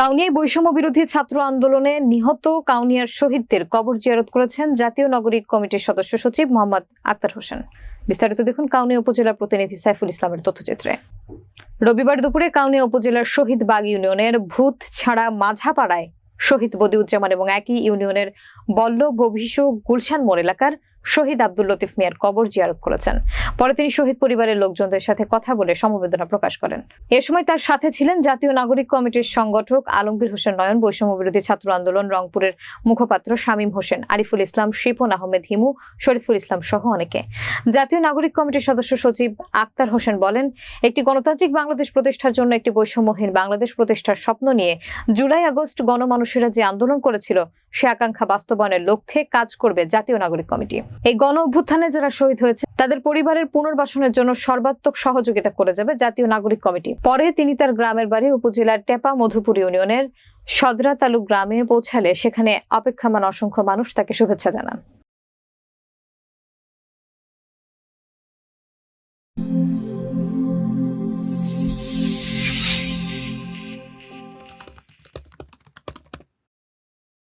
কাউনিয়ায় বৈষম্য বিরোধী ছাত্র আন্দোলনে নিহত কাউনিয়ার শহীদদের কবর জিয়ারত করেছেন জাতীয় নাগরিক কমিটির সদস্য সচিব মোহাম্মদ আক্তার হোসেন। বিস্তারিত দেখুন কাউনিয়া উপজেলা প্রতিনিধি সাইফুল ইসলামের তথ্যচিত্রে। রবিবার দুপুরে কাউনিয়া উপজেলার শহীদ বাগ ইউনিয়নের ভূত ছাড়া মাঝাপাড়ায় শহীদ বদিউজ্জামান এবং একই ইউনিয়নের বল্ল ভবিষ্য গুলশান মোড় এলাকার শহীদ আব্দুল লতিফ মিয়ার কবর জিয়ারত করেছেন। পরে তিনি শহীদ পরিবারের লোকজনদের সাথে কথা বলে সমবেদনা প্রকাশ করেন। এ সময় তার সাথে ছিলেন জাতীয় নাগরিক কমিটির সংগঠক আলমগীর হোসেন নয়ন, বৈষম্য বিরোধী ছাত্র আন্দোলন রংপুরের মুখপাত্র শামীম হোসেন, আরিফুল ইসলাম, শিপন আহমেদ হিমু, শরীফুল ইসলাম সহ অনেকে। জাতীয় নাগরিক কমিটির সদস্য সচিব আক্তার হোসেন বলেন, একটি গণতান্ত্রিক বাংলাদেশ প্রতিষ্ঠার জন্য একটি বৈষম্যহীন বাংলাদেশ প্রতিষ্ঠার স্বপ্ন নিয়ে জুলাই আগস্ট গণমানুষেরা যে আন্দোলন করেছিল সে আকাঙ্ক্ষা বাস্তবায়নের লক্ষ্যে কাজ করবে জাতীয় নাগরিক কমিটি। এই গণ অভ্যুত্থানে যারা শহীদ হয়েছে, তাদের পরিবারের পুনর্বাসনের জন্য সর্বাত্মক সহযোগিতা করে যাবে জাতীয় নাগরিক কমিটি। পরে তিনি তার গ্রামের বাড়ি উপজেলার টেপা মধুপুর ইউনিয়নের সদরা তালুক গ্রামে পৌঁছালে সেখানে অপেক্ষামান অসংখ্য মানুষ তাকে শুভেচ্ছা জানান।